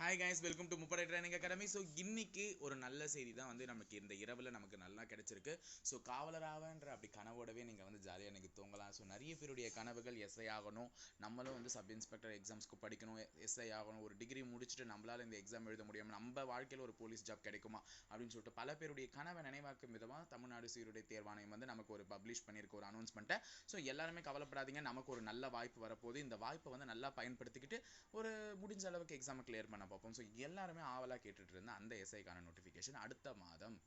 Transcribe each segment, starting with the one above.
Hi guys welcome to முப்படை training academy so இன்னைக்கு ஒரு நல்ல செய்தி தான் வந்து நமக்கு இந்த இரவில் நமக்கு நல்லா கிடைச்சிருக்கு. ஸோ காவலராகன்ற அப்படி கனவோடவே நீங்கள் வந்து ஜாலியாக எனக்கு தூங்கலாம். ஸோ நிறைய பேருடைய கனவுகள் எஸ்ஐ ஆகணும். நம்மளும் வந்து சப் இன்ஸ்பெக்டர் எக்ஸாம்ஸ்க்கு படிக்கணும். எஸ்ஐ ஆகணும். ஒரு டிகிரி முடிச்சுட்டு நம்மளால் இந்த எக்ஸாம் எழுத முடியும் நம்ம வாழ்க்கையில் ஒரு போலீஸ் ஜாப் கிடைக்குமா? அப்படின்னு சொல்லிட்டு பல பேருடைய கனவை நினைவாக்கும் விதமாக தமிழ்நாடு சீருடை தேர்வாணையம் வந்து நமக்கு ஒரு பப்ளிஷ் பண்ணியிருக்க ஒரு அனௌன்ஸ்மெண்ட்டை ஸோ எல்லாருமே கவலைப்படாதீங்க. நமக்கு ஒரு நல்ல வாய்ப்பு வரப்போகுது. இந்த வாய்ப்பை வந்து நல்லா பயன்படுத்திக்கிட்டு ஒரு முடிஞ்ச அளவுக்கு எக்ஸாமை கிளியர் பண்ண பார்ப்போம். ஸோ எல்லாருமே ஆவலாக கேட்டுட்டு இருந்த அந்த எஸ்ஐக்கான நோட்டிஃபிகேஷன் அடுத்த மாதம்.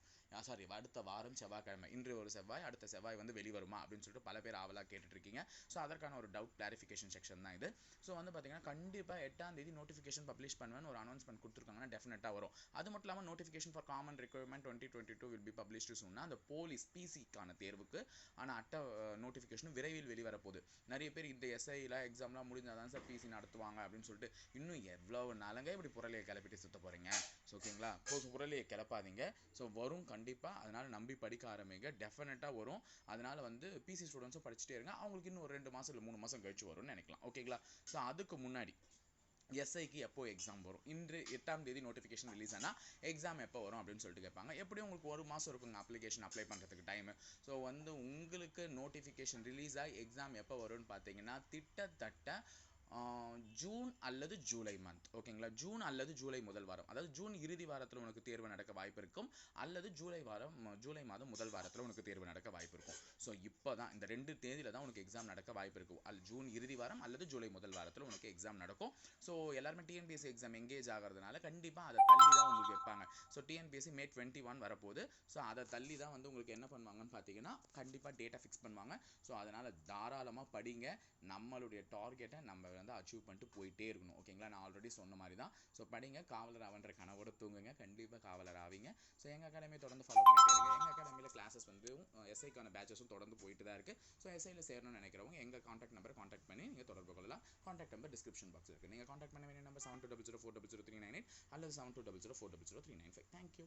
சாரி அடுத்த வாரம் செவ்வாய்க்கிழமை. இன்று ஒரு செவ்வாய் அடுத்த செவ்வாய் வந்து வெளிவருமா அப்படின்னு சொல்லிட்டு பல பேர் ஆவலாக கேட்டுட்டு இருக்கீங்க ஸோ அதற்கான ஒரு டவுட் கிளாரிஃபிகேஷன் செக்ஷன் தான் இது. ஸோ வந்து பார்த்தீங்கன்னா கண்டிப்பாக எட்டாம் தேதி நோட்டிஃபிகேஷன் பப்ளிஷ் பண்ணுவேன்னு ஒரு அனௌன்ஸ்மெண்ட் கொடுத்துருக்காங்கன்னா டெஃபினட்டாக வரும். அது மட்டும் இல்லாமல் notification for common requirement twenty twenty two will be published சொன்னால் அந்த போலீஸ் பிசிக்கான தேர்வுக்கு. ஆனால் அட்ட நோட்டிஃபிகேஷனும் விரைவில் வெளிவரப்போகுது. நிறைய பேர் இந்த எஸ்ஐயில் எக்ஸாம்லாம் முடிஞ்சால் தான் சார் பிசி நடத்துவாங்க அப்படின்னு சொல்லிட்டு இன்னும் எவ்வளோ நாளுங்க இப்படி புரளியை கிளப்பிட்டு சுத்த போகிறீங்க ஸோ ஓகேங்களா ஸோ புரளியை கிளப்பாதீங்க. ஸோ வரும் கண்டிப்பாக அதனால் நம்பி படிக்க ஆரம்பிங்க. டெஃபினட்டாக வரும். அதனால் வந்து பிசி ஸ்டூடெண்ட்ஸும் படிச்சுட்டே இருங்க. அவங்களுக்கு இன்னும் ஒரு ரெண்டு மாதம் இல்லை மூணு மாதம் கழிச்சு வரும்னு நினைக்கலாம். ஓகேங்களா ஸோ அதுக்கு முன்னாடி எஸ்ஐக்கு எப்போ எக்ஸாம் வரும்? இன்று எட்டாம் தேதி நோட்டிஃபிகேஷன் ரிலீஸ் ஆனால் எக்ஸாம் எப்போ வரும் அப்படின்னு சொல்லிட்டு கேட்பாங்க. எப்படியும் உங்களுக்கு ஒரு மாதம் இருக்குங்க. அப்ளிகேஷன் அப்ளை பண்ணுறதுக்கு டைமு ஸோ வந்து உங்களுக்கு நோட்டிஃபிகேஷன் ரிலீஸ் ஆகி எக்ஸாம் எப்போ வரும்னு பார்த்தீங்கன்னா திட்டத்தட்ட ஜூன் அல்லது ஜூலை மந்த் ஓகேங்களா ஜூன் அல்லது ஜூலை முதல் வாரம். அதாவது ஜூன் இறுதி வாரத்தில் உனக்கு தேர்வு நடக்க வாய்ப்பு இருக்கும். அல்லது ஜூலை வாரம் ஜூலை மாதம் முதல் வாரத்தில் உனக்கு தேர்வு நடக்க வாய்ப்பு இருக்கும். ஸோ இப்போ தான் இந்த ரெண்டு தேதியில் தான் உனக்கு எக்ஸாம் நடக்க வாய்ப்பு இருக்கும் அல் ஜூன் இறுதி வாரம் அல்லது ஜூலை முதல் வாரத்தில் உனக்கு எக்ஸாம் நடக்கும். ஸோ எல்லாருமே டிஎன்பிஎஸ்சி எக்ஸாம் எங்கேஜ் ஆகிறதுனால கண்டிப்பாக அதை தள்ளி தான் உங்களுக்கு வைப்பாங்க. So TNPSC May twenty one வரப்போகுது. ஸோ அதை தள்ளி தான் வந்து உங்களுக்கு என்ன பண்ணுவாங்கன்னு பார்த்தீங்கன்னா கண்டிப்பாக டேட்டா ஃபிக்ஸ் பண்ணுவாங்க. ஸோ அதனால் தாராளமாக படிங்க. நம்மளுடைய டார்கெட்டை நம்ம வந்து அச்சீவ் பண்ணிட்டு போயிட்டே இருக்கணும். ஓகேங்களா நான் ஆல்ரெடி சொன்ன மாதிரி தான் ஸோ படிங்க. காவலர் ஆவன்ற கனவோட தூங்குங்க. கண்டிப்பாக காவலர் ஆவீங்க. ஸோ எங்கள் அகாடமியை தொடர்ந்து ஃபாலோ பண்ணிட்டு இருங்க எங்கள் அகாடமியில் கிளாஸஸ் வந்து எஸ்ஐக்கான பேச்சஸும் தொடர்ந்து போயிட்டு தான் இருக்குது ஸோ எஸ்ஐயில் சேரணும்னு நினைக்கிறவங்க எங்கள் காண்டாக்ட் நம்பரை காண்டாக்ட் பண்ணி நீங்கள் தொடர்பு கொள்ளலாம். காண்டாக்ட் நம்பர் டிஸ்கிரிப்ஷன் பாக்ஸ் இருக்குது நீங்கள் காண்டாக்ட் பண்ண வேண்டிய number seven two double zero four double zero three nine eight அல்லது seven two double zero four double zero three nine five thank you